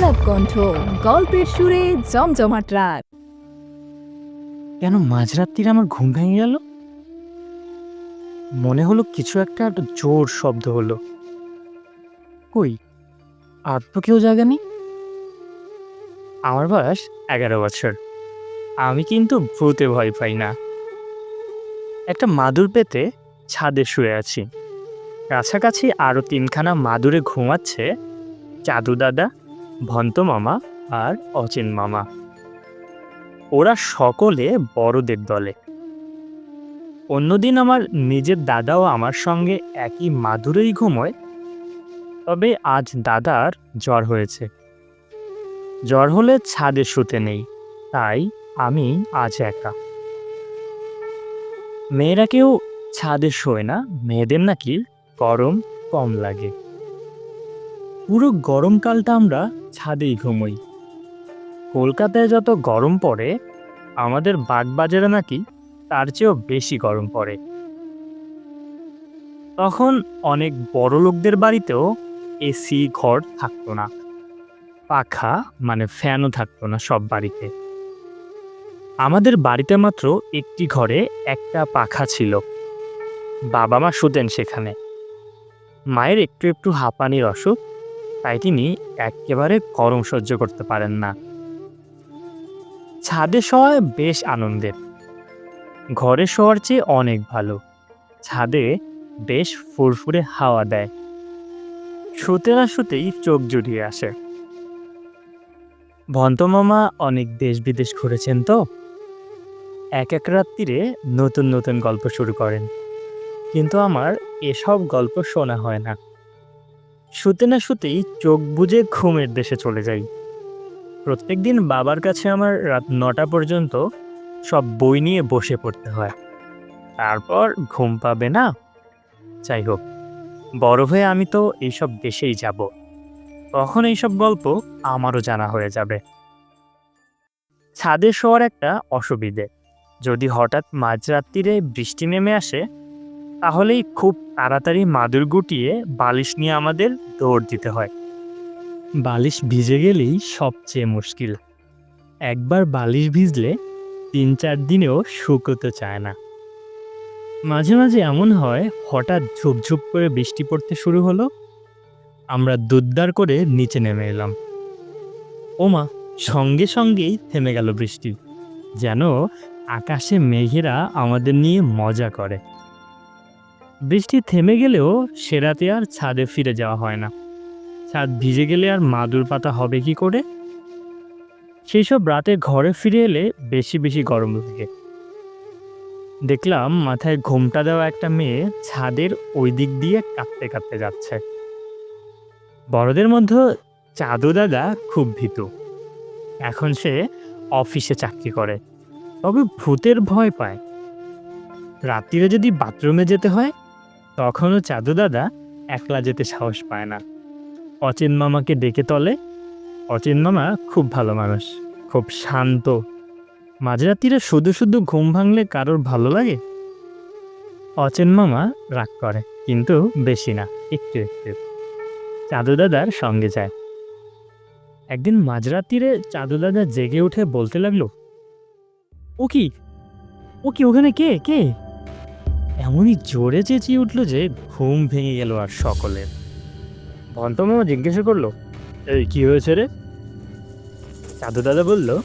আলাপ কণ্ঠ গল্পের সুরে জমজমাট রাত। কেন মাঝরাত্রির আমার ঘুম ভেঙে গেল? মনে হলো কিছু একটা জোর শব্দ হলো। কই? আর তো কেউ জাগেনি আমার বয়স এগারো বছর। আমি কিন্তু ভূতে ভয় পাই না। একটা মাদুর পেতে ছাদে শুয়ে আছি। কাছাকাছি আরও তিনখানা মাদুরে ঘুমাচ্ছে চাদু দাদা। ভন্ত মামা আর অচিন মামা। ওরা সকলে বড়দের দলে। অন্যদিন আমার নিজের দাদাও আমার সঙ্গে একই মাদুরেই ঘুমোয়, তবে আজ দাদার জ্বর হয়েছে। জ্বর হলে ছাদে শুতে নেই, তাই আমি আজ একা। মেয়েরা কেউ ছাদে শোয় না, মেয়েদের নাকি গরম কম লাগে। পুরো গরমকালটা আমরা ছাদেই ঘুমোই। কলকাতায় যত গরম পড়ে, আমাদের বাগবাজারে নাকি তার চেয়েও বেশি গরম পড়ে। তখন অনেক বড় লোকদের বাড়িতেও এসি ঘর থাকতো না। পাখা মানে ফ্যানও থাকতো না সব বাড়িতে। আমাদের বাড়িতে মাত্র একটি ঘরে একটা পাখা ছিল। বাবা মা শুতেন সেখানে। মায়ের একটু একটু হাঁপানির অসুখ তাই তিনি একেবারে গরম সহ্য করতে পারেন না। ছাদে শোয়া বেশ আনন্দের। ঘরে শোয়ার চেয়ে অনেক ভালো। ছাদে বেশ ফুরফুরে হাওয়া দেয়। শুতে না শুতেই চোখ জুড়িয়ে আসে। ভন্তমামা অনেক দেশ বিদেশ ঘুরেছেন তো? এক এক রাত্রিরে নতুন নতুন গল্প শুরু করেন। কিন্তু আমার এসব গল্প শোনা হয় না। শুতে না শুতেই চোখ বুজে ঘুমের দেশে চলে যাই। প্রত্যেক দিন বাবার কাছে আমার রাত নটা পর্যন্ত সব বই নিয়ে বসে পড়তে হয়। তারপর ঘুম পাবে না? যাই হোক, বড় হয়ে আমি তো এইসব দেশেই যাব। তখন এইসব গল্প আমারও জানা হয়ে যাবে। ছাদে শোয়ার একটা অসুবিধে। যদি হঠাৎ মাঝরাত্রিরে বৃষ্টি নেমে আসে তাহলেই খুব তাড়াতাড়ি মাদুর গুটিয়ে বালিশ নিয়ে আমাদের দৌড় দিতে হয়। বালিশ ভিজে গেলেই সবচেয়ে মুশকিল। একবার বালিশ ভিজলে তিন চার দিনেও শুকোতে চায় না। মাঝে মাঝে এমন হয়, হঠাৎ ঝুপঝুপ করে বৃষ্টি পড়তে শুরু হলো। আমরা দুদ্দার করে নিচে নেমে এলাম। ওমা, সঙ্গে সঙ্গেই থেমে গেল বৃষ্টি। যেন আকাশে মেঘেরা আমাদের নিয়ে মজা করে। বৃষ্টি থেমে গেলেও সে রাতে আর ছাদে ফিরে যাওয়া হয় না। ছাদ ভিজে গেলে আর মাদুর পাতা হবে কি করে? সেই সব রাতে ঘরে ফিরে এলে বেশি বেশি গরম লাগে। দেখলাম মাথায় ঘোমটা দেওয়া একটা মেয়ে ছাদের ওই দিক দিয়ে কাঁপতে কাঁপতে যাচ্ছে। বড়দের মধ্যে চাদু দাদা খুব ভীতু। এখন সে অফিসে চাকরি করে। তবে ভূতের ভয় পায়। রাত্রিরে যদি বাথরুমে যেতে হয় তখনও চাদু দাদা একলা যেতে সাহস পায় না। অচিন মামাকে ডেকে তলে। অচিন মামা খুব ভালো মানুষ, খুব শান্ত। মাঝরাত্রিরে শুধু শুধু ঘুম ভাঙলে কারোর ভালো লাগে? অচেন মামা রাগ করে, কিন্তু বেশি না, একটু একটু। চাদু দাদার সঙ্গে যায়। একদিন মাঝরাত্রিরে চাদু দাদা জেগে উঠে বলতে লাগল, ও কি? ও কি ওখানে কে? কে? এমনই জোরে চেঁচিয়ে উঠল যে ঘুম ভেঙে গেল আর সকলের। ভন্তমামা জিজ্ঞাসা করল, এই, কি হয়েছে রে? চাদু দাদা বলল,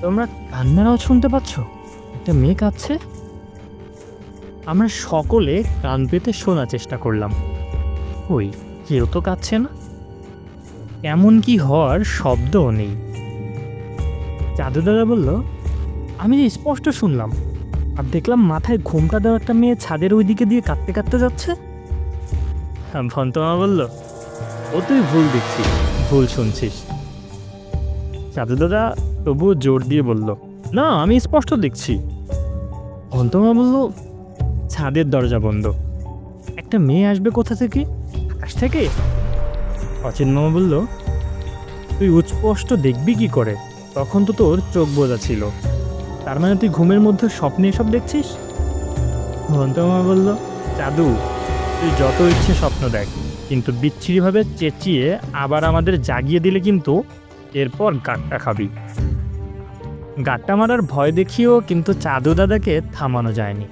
তোমরা কান্নার আওয়াজ শুনতে পাচ্ছ? একটা মেয়ে কাঁদছে? আমরা সকলে কান পেতে শোনার চেষ্টা করলাম। ওই কেউ তো কাঁদছে না? এমন কি হওয়ার শব্দও নেই। চাদু দাদা বলল, আমি স্পষ্ট শুনলাম আর দেখলাম মাথায় ঘোমটা দেওয়া একটা মেয়ে ছাদের ওই দিকে দিয়ে কাঁদতে কাঁদতে যাচ্ছে। ভন্তমা বলল, ও তুই ভুল দেখছিস, ভুল শুনছিস। চাদু দাদা তবুও জোর দিয়ে বলল, না, আমি স্পষ্ট দেখছি। অন্তমা বলল, ছাদের দরজা বন্ধ। একটা মেয়ে আসবে কোথা থেকে? আকাশ থেকে? অচিন মামা বলল, তুই উৎস্পষ্ট দেখবি কি করে? তখন তো তোর চোখ বোঝা ছিল। তার মানে তুই ঘুমের মধ্যে স্বপ্নে এসব দেখছিস? মামা বলল, চাদু, তুই যত ইচ্ছে স্বপ্ন দেখ, কিন্তু বিচ্ছিরিভাবে চেঁচিয়ে আবার আমাদের জাগিয়ে দিলে কিন্তু এরপর গাট্টা খাবি। গাট্টা মারার ভয় দেখিয়েও কিন্তু চাদু দাদাকে থামানো যায়নি।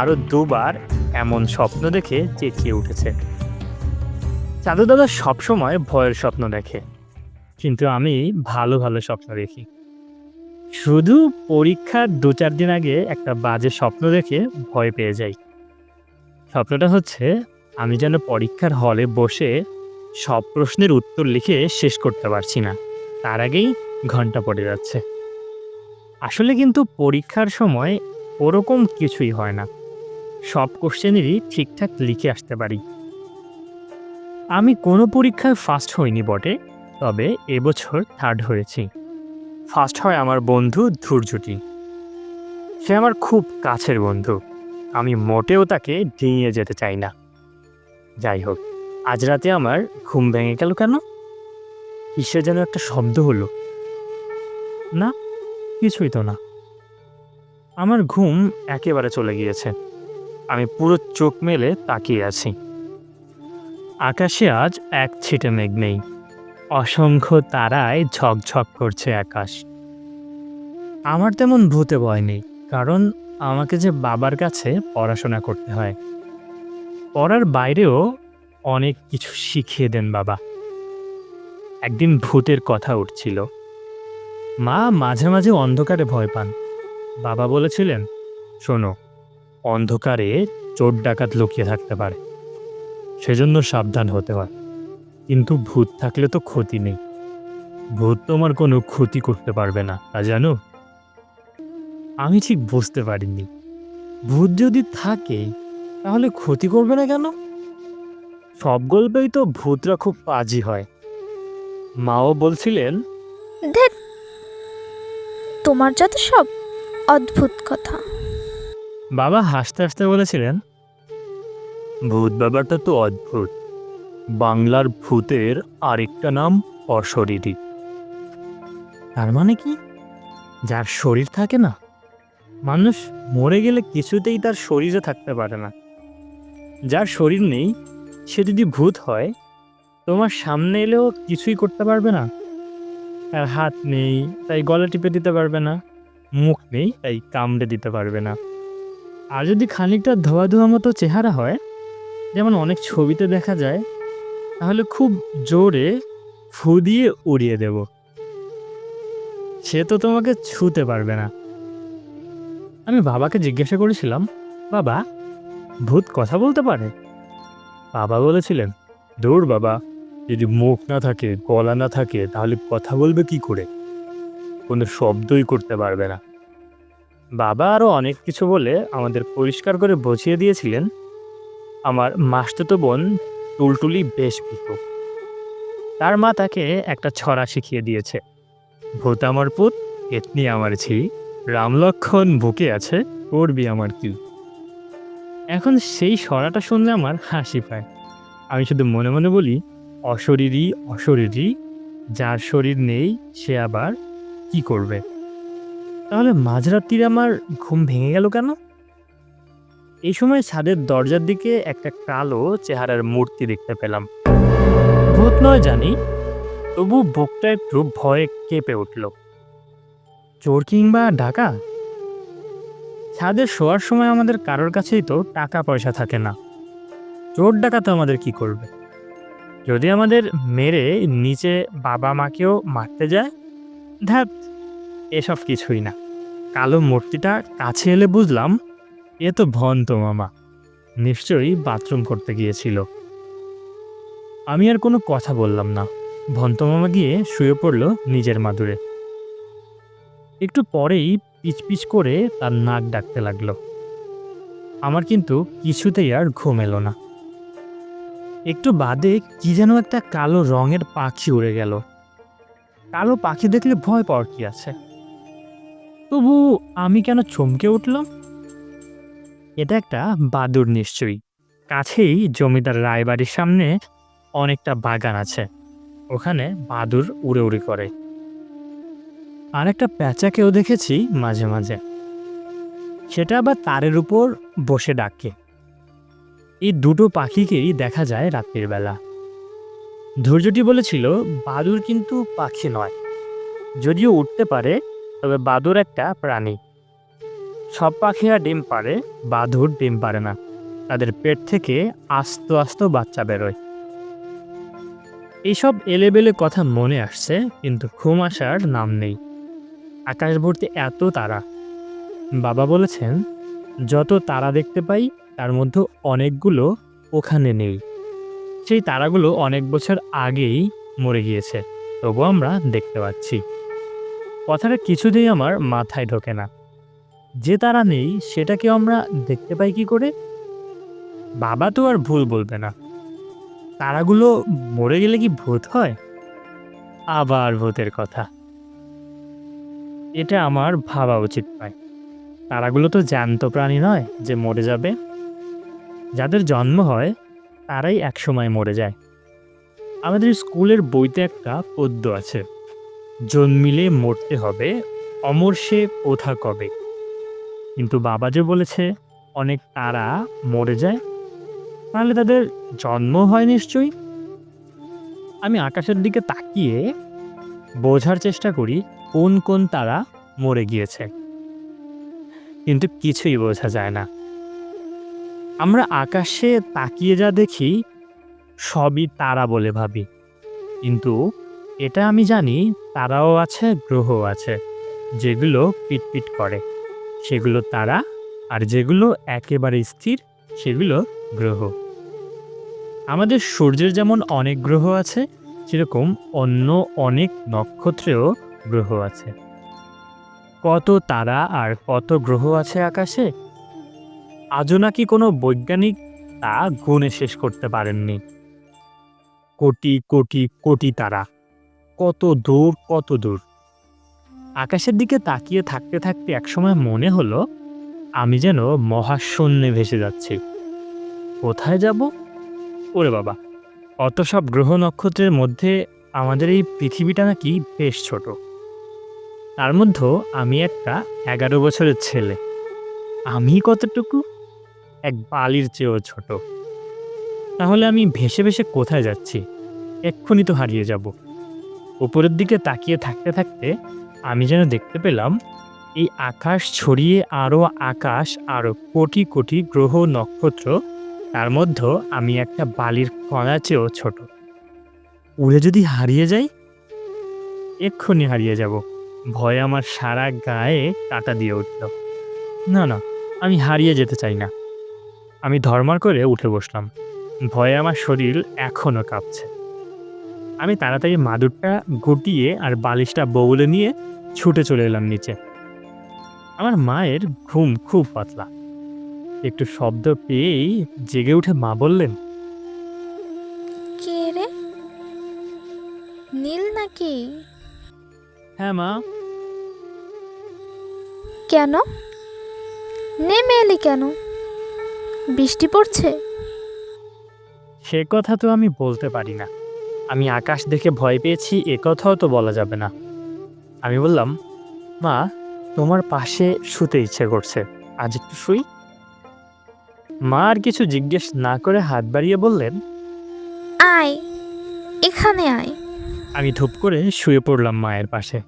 আরও দুবার এমন স্বপ্ন দেখে চেঁচিয়ে উঠেছে। চাদু দাদা সবসময় ভয়ের স্বপ্ন দেখে, কিন্তু আমি ভালো ভালো স্বপ্ন দেখি। শুধু পরীক্ষার দু চার দিন আগে একটা বাজে স্বপ্ন দেখে ভয় পেয়ে যাই। স্বপ্নটা হচ্ছে, আমি যেন পরীক্ষার হলে বসে সব প্রশ্নের উত্তর লিখে শেষ করতে পারছি না। তার আগেই ঘণ্টা পড়ে যাচ্ছে। আসলে কিন্তু পরীক্ষার সময় ওরকম কিছুই হয় না। সব কোশ্চেনেরই ঠিকঠাক লিখে আসতে পারি। আমি কোনো পরীক্ষায় ফার্স্ট হইনি বটে, তবে এবছর থার্ড হয়েছি। ফার্স্ট হয় আমার বন্ধু ধৈর্যটি সে আমার খুব কাছের বন্ধু। আমি মোটেও তাকে ডিঙিয়ে যেতে চাই না। যাই হোক, আজ রাতে আমার ঘুম ভেঙে গেল কেন? কিসের যেন একটা শব্দ হলো। না, কিছুই তো না। আমার ঘুম একেবারে চলে গিয়েছে। আমি পুরো চোখ মেলে তাকিয়ে আছি। আকাশে আজ এক ছিটে মেঘ নেই। অসংখ্য তারায় ঝকঝক করছে আকাশ। আমার তেমন ভূতে ভয় নেই, কারণ আমাকে যে বাবার কাছে পড়াশোনা করতে হয়। পড়ার বাইরেও অনেক কিছু শিখিয়ে দেন বাবা। একদিন ভূতের কথা উঠছিল। মা মাঝে মাঝে অন্ধকারে ভয় পান। বাবা বলেছিলেন, শোনো, অন্ধকারে চোর ডাকাত লুকিয়ে থাকতে পারে। সেজন্য সাবধান হতে হয়। কিন্তু ভূত থাকলে তো ক্ষতি নেই। ভূত তোমার কোনো ক্ষতি করতে পারবে না তা জানো? আমি ঠিক বুঝতে পারিনি। ভূত যদি থাকে তাহলে ক্ষতি করবে না কেন? সব গল্পেই তো ভূতরা খুব পাজি হয়। মাও বলছিলেন দেখ তোমার যত সব অদ্ভুত কথা। বাবা হাসতে হাসতে বলেছিলেন ভূত ব্যাপারটা তো অদ্ভুত। বাংলার ভূতের আরেকটা নাম অশরীরী। তার মানে কি? যার শরীর থাকে না, মানুষ মরে গেলে কিছুতেই তার শরীরে থাকতে পারে না। যার শরীর নেই, সে যদি ভূত হয়, তোমার সামনে এলেও কিছুই করতে পারবে না। তার হাত নেই, তাই গলা টিপে দিতে পারবে না। মুখ নেই, তাই কামড়ে দিতে পারবে না। আর যদি খানিকটা ধোয়া ধোয়া মতো চেহারা হয়, যেমন অনেক ছবিতে দেখা যায় তাহলে খুব জোরে ফু দিয়ে উড়িয়ে দেব। সে তো তোমাকে ছুতে পারবে না। আমি বাবাকে জিজ্ঞাসা করেছিলাম, বাবা, ভূত কথা বলতে পারে? বাবা বলেছিলেন, দূর বাবা, যদি মুখ না থাকে, গলা না থাকে, তাহলে কথা বলবে কি করে? কোনো শব্দই করতে পারবে না। বাবা আরও অনেক কিছু বলে আমাদের পরিষ্কার করে বুঝিয়ে দিয়েছিলেন, আমার মাসতুতো বোন টুলটুলি বেশ ভীত তার মা তাকে একটা ছড়া শিখিয়ে দিয়েছে। ভূত আমার পুত, এতনি আমার ছি রামলক্ষণ বুকে আছে, করবি আমার কি? এখন সেই ছড়াটা শুনলে আমার হাসি পায়। আমি শুধু মনে মনে বলি অশরীরই অশরীরই যার শরীর নেই, সে আবার কি করবে? তাহলে মাঝরাত্রিরে আমার ঘুম ভেঙে গেল কেন? এই সময় ছাদের দরজার দিকে একটা কালো চেহারার মূর্তি দেখতে পেলাম। ভূত নয় জানি, তবু বুকটা একটু ভয়ে কেঁপে উঠল। চোর কিংবা ডাকা? ছাদে শোয়ার সময় আমাদের কারোর কাছেই তো টাকা পয়সা থাকে না। চোর ডাকা তো আমাদের কি করবে? যদি আমাদের মেরে নিচে বাবা মাকেও মারতে যায় ধ্যাত এসব কিছুই না। কালো মূর্তিটা কাছে এলে বুঝলাম এ তো ভন্ত মামা। নিশ্চয়ই বাথরুম করতে গিয়েছিল। আমি আর কোনো কথা বললাম না। ভন্ত মামা গিয়ে শুয়ে পড়ল নিজের মাদুরে। একটু পরেই পিচ পিচ করে তার নাক ডাকতে লাগল। আমার কিন্তু কিছুতেই আর ঘুম এলো না। একটু বাদে কি যেন একটা কালো রঙের পাখি উড়ে গেল। কালো পাখি দেখলে ভয় পাওয়ার কি আছে? তবু আমি কেন চমকে উঠলাম? এটা একটা বাদুর নিশ্চয়ই। কাছেই জমিদার রায়বাড়ির সামনে অনেকটা বাগান আছে। ওখানে বাদুর উড়ে উড়ে করে। আর একটা প্যাঁচাকেও দেখেছি মাঝে মাঝে। সেটা আবার তারের উপর বসে ডাকে। এই দুটো পাখিকেই দেখা যায় রাত্রির বেলা। ধৈর্যটি বলেছিল বাদুর কিন্তু পাখি নয়। যদিও উঠতে পারে, তবে বাদুর একটা প্রাণী। সব পাখিরা ডিম পারে বাদুর ডিম পারে না। তাদের পেট থেকে আস্ত আস্ত বাচ্চা বেরোয়। এইসব এলেবেলে কথা মনে আসছে, কিন্তু ঘুম আসার নাম নেই। আকাশ ভর্তি এত তারা। বাবা বলেছেন, যত তারা দেখতে পাই, তার মধ্যে অনেকগুলো ওখানে নেই। সেই তারাগুলো অনেক বছর আগেই মরে গিয়েছে তবু আমরা দেখতে পাচ্ছি। কথাটা কিছুতেই আমার মাথায় ঢোকে না। যে তারা নেই সেটাকে আমরা দেখতে পাই কি করে? বাবা তো আর ভুল বলবে না। তারাগুলো মরে গেলে কি ভূত হয়? আবার ভূতের কথা। এটা আমার ভাবা উচিত নয়। তারাগুলো তো জ্যান্ত প্রাণী নয় যে মরে যাবে। যাদের জন্ম হয়, তারাই একসময় মরে যায়। আমাদের স্কুলের বইতে একটা পদ্য আছে, জন্মিলে মরতে হবে, অমর সে কোথা কবে? কিন্তু বাবা যে বলেছে অনেক তারা মরে যায়, তাহলে তাদের জন্ম হয় নিশ্চয়ই। আমি আকাশের দিকে তাকিয়ে বোঝার চেষ্টা করি কোন কোন তারা মরে গিয়েছে। কিন্তু কিছুই বোঝা যায় না। আমরা আকাশে তাকিয়ে যা দেখি, সবই তারা বলে ভাবি। কিন্তু এটা আমি জানি তারাও আছে গ্রহ আছে, যেগুলো পিটপিট করে। সেগুলো তারা, আর যেগুলো একেবারে স্থির, সেগুলো গ্রহ। আমাদের সূর্যের যেমন অনেক গ্রহ আছে, সেরকম অন্য অনেক নক্ষত্রেও গ্রহ আছে। কত তারা আর কত গ্রহ আছে আকাশে? আজও নাকি কোনো বৈজ্ঞানিক তা গুণে শেষ করতে পারেননি। কোটি কোটি কোটি তারা, কত দূর কত দূর। আকাশের দিকে তাকিয়ে থাকতে থাকতে একসময় মনে হলো, আমি যেন মহাশূন্যে ভেসে যাচ্ছি। কোথায় যাব? ওরে বাবা, অত সব গ্রহ নক্ষত্রের মধ্যে আমাদের এই পৃথিবীটা নাকি বেশ ছোট। তার মধ্যেও আমি একটা এগারো বছরের ছেলে। আমি কতটুকু? এক বালির চেয়েও ছোট। তাহলে আমি ভেসে ভেসে কোথায় যাচ্ছি? এক্ষুনি তো হারিয়ে যাব। উপরের দিকে তাকিয়ে থাকতে থাকতে আমি যেন দেখতে পেলাম, এই আকাশ ছড়িয়ে আরও আকাশ আরও কোটি কোটি গ্রহ নক্ষত্র, তার মধ্যেও আমি একটা বালির কণা চেয়েও ছোট। উড়ে যদি হারিয়ে যাই? এক্ষুনি হারিয়ে যাব। ভয় আমার সারা গায়ে কাটা দিয়ে উঠল। না না, আমি হারিয়ে যেতে চাই না। আমি ধর্মার করে উঠে বসলাম। ভয়ে আমার শরীর এখনও কাঁপছে। আমি তাড়াতাড়ি মাদুরটা গুটিয়ে আর বালিশটা বউলে নিয়ে ছুটে চলে এলাম নিচে। আমার মায়ের ঘুম খুব পাতলা। একটু শব্দ পেয়েই জেগে উঠে মা বললেন কে রে? নীল নাকি? হ্যাঁ মা। কেন? নেমে এলি কেন? বৃষ্টি পড়ছে? সে কথা তো আমি বলতে পারি না। আমি আকাশ দেখে ভয় পেয়েছি এ কথাও তো বলা যাবে না। আমি বললাম মা তোমার পাশে শুতে ইচ্ছে করছে আজ একটু শুই? মা আর কিছু জিজ্ঞেস না করে হাত বাড়িয়ে বললেন আয় এখানে আয়। আমি ধূপ করে শুয়ে পড়লাম মায়ের পাশে।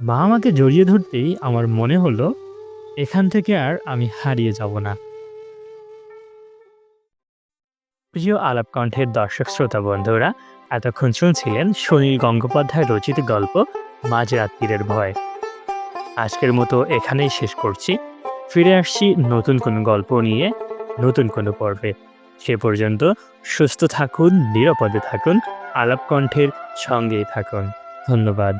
মা আমাকে জড়িয়ে ধরতেই আমার মনে হলো এখান থেকে আর আমি হারিয়ে যাব না। প্রিয় আলাপ কণ্ঠের দর্শক শ্রোতা বন্ধুরা এতক্ষণ শুনছিলেন সুনীল গঙ্গোপাধ্যায় রচিত গল্প মাঝরাত্রিরের ভয়। আজকের মতো এখানেই শেষ করছি। ফিরে আসছি নতুন কোনো গল্প নিয়ে নতুন কোনো পর্বে। সে পর্যন্ত সুস্থ থাকুন, নিরাপদে থাকুন, আলাপকণ্ঠের সঙ্গেই থাকুন। ধন্যবাদ।